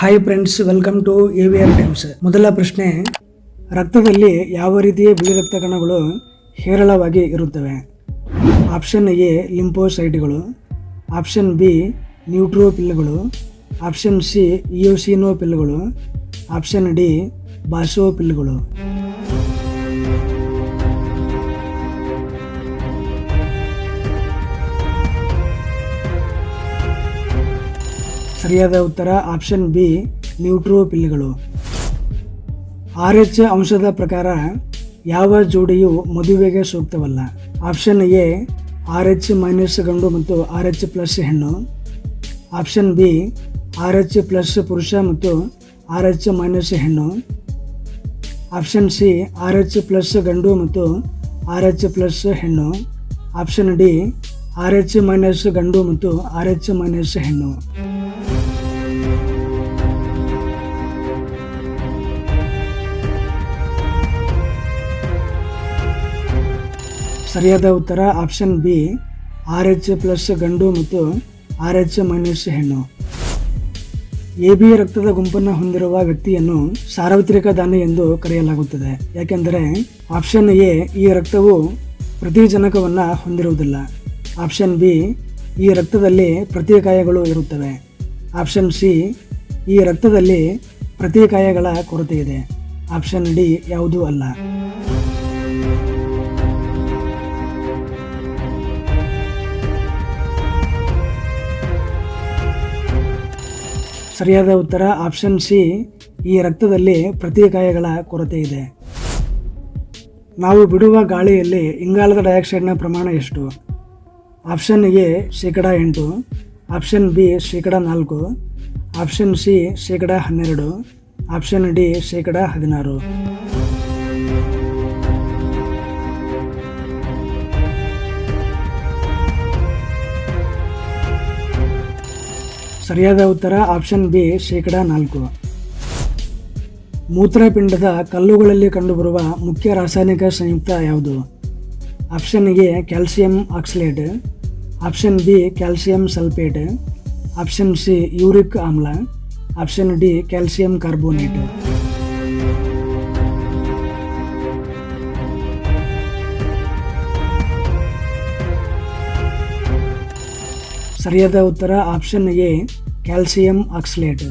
Hi friends welcome to A V R Times ಮೊದಲ ಪ್ರಶ್ನೆ, ರಕ್ತದಲ್ಲಿ ಯಾವ ರೀತಿಯ ಬಿಳಿ ರಕ್ತ ಕಣಗಳು ಹೇರಳವಾಗಿ ಇರುತ್ತವೆ? ಆಪ್ಷನ್ ಎ ಲಿಂಪೋಸೈಟ್ಗಳು ಆಪ್ಷನ್ ಬಿ ನ್ಯೂಟ್ರೋಪಿಲ್ಗಳು ಆಪ್ಷನ್ ಸಿ ಇಯೋಸಿನೋಪಿಲ್ಗಳು ಆಪ್ಷನ್ ಡಿ ಬಾಸೋಪಿಲ್ಗಳು ಸರಿಯಾದ ಉತ್ತರ ಆಪ್ಷನ್ ಬಿ ನ್ಯೂಟ್ರೋಪಿಲ್ಗಳು ಆರ್ ಎಚ್ ಅಂಶದ ಪ್ರಕಾರ ಯಾವ ಜೋಡಿಯು ಮದುವೆಗೆ ಸೂಕ್ತವಲ್ಲ? Option A R H minus ಗಂಡು ಮತ್ತು ಆರ್ ಎಚ್ ಪ್ಲಸ್ ಹೆಣ್ಣು. Option B R H plus ಪುರುಷ ಮತ್ತು ಆರ್ ಎಚ್ ಮೈನಸ್ ಹೆಣ್ಣು. Option C R H plus ಗಂಡು ಮತ್ತು ಆರ್ ಎಚ್ ಪ್ಲಸ್ ಹೆಣ್ಣು. Option D R H minus ಗಂಡು ಮತ್ತು ಆರ್ ಎಚ್ ಮೈನಸ್ ಹೆಣ್ಣು. ಸರಿಯಾದ ಉತ್ತರ option B, R H plus ಗಂಡು ಮತ್ತು ಆರ್ ಎಚ್ ಮೈನಸ್ ಹೆಣ್ಣು. ಎ ಬಿ ರಕ್ತದ ಗುಂಪನ್ನು ಹೊಂದಿರುವ ವ್ಯಕ್ತಿಯನ್ನು ಸಾರ್ವತ್ರಿಕ ದಾನಿ ಎಂದು ಕರೆಯಲಾಗುತ್ತದೆ. ಯಾಕೆಂದರೆ ಆಪ್ಷನ್ ಎ, ಈ ರಕ್ತವು ಪ್ರತಿಜನಕವನ್ನು ಹೊಂದಿರುವುದಿಲ್ಲ. ಆಪ್ಷನ್ ಬಿ, ಈ ರಕ್ತದಲ್ಲಿ ಪ್ರತಿಕಾಯಗಳು ಇರುತ್ತವೆ. ಆಪ್ಷನ್ ಸಿ, ಈ ರಕ್ತದಲ್ಲಿ ಪ್ರತಿಕಾಯಗಳ ಕೊರತೆ ಇದೆ ಆಪ್ಷನ್ ಡಿ, ಯಾವುದೂ ಅಲ್ಲ. ಸರಿಯಾದ ಉತ್ತರ ಆಪ್ಷನ್ ಸಿ, ಈ ರಕ್ತದಲ್ಲಿ ಪ್ರತಿಕಾಯಗಳ ಕೊರತೆ ಇದೆ. ನಾವು ಬಿಡುವ ಗಾಳಿಯಲ್ಲಿ ಇಂಗಾಲದ ಡೈಆಕ್ಸೈಡ್ನ ಪ್ರಮಾಣ ಎಷ್ಟು? ಆಪ್ಷನ್ ಎ, ಶೇಕಡ ಎಂಟು. ಆಪ್ಷನ್ ಬಿ, ಶೇಕಡ ನಾಲ್ಕು. ಆಪ್ಷನ್ ಸಿ, ಶೇಕಡ ಹನ್ನೆರಡು. ಆಪ್ಷನ್ ಡಿ, ಶೇಕಡ ಹದಿನಾರು. ಸರಿಯಾದ ಉತ್ತರ ಆಪ್ಷನ್ ಬಿ, ಶೇಕಡ ನಾಲ್ಕು. ಮೂತ್ರಪಿಂಡದ ಕಲ್ಲುಗಳಲ್ಲಿ ಕಂಡುಬರುವ ಮುಖ್ಯ ರಾಸಾಯನಿಕ ಸಂಯುಕ್ತ ಯಾವುದು? Option A, calcium oxalate. Option B, calcium sulphate. Option C, uric ಆಮ್ಲ. Option D, calcium carbonate. ಸರಿಯಾದ ಉತ್ತರ ಆಪ್ಷನ್ ಎ ಕ್ಯಾಲ್ಸಿಯಂ ಆಕ್ಸಲೇಟ್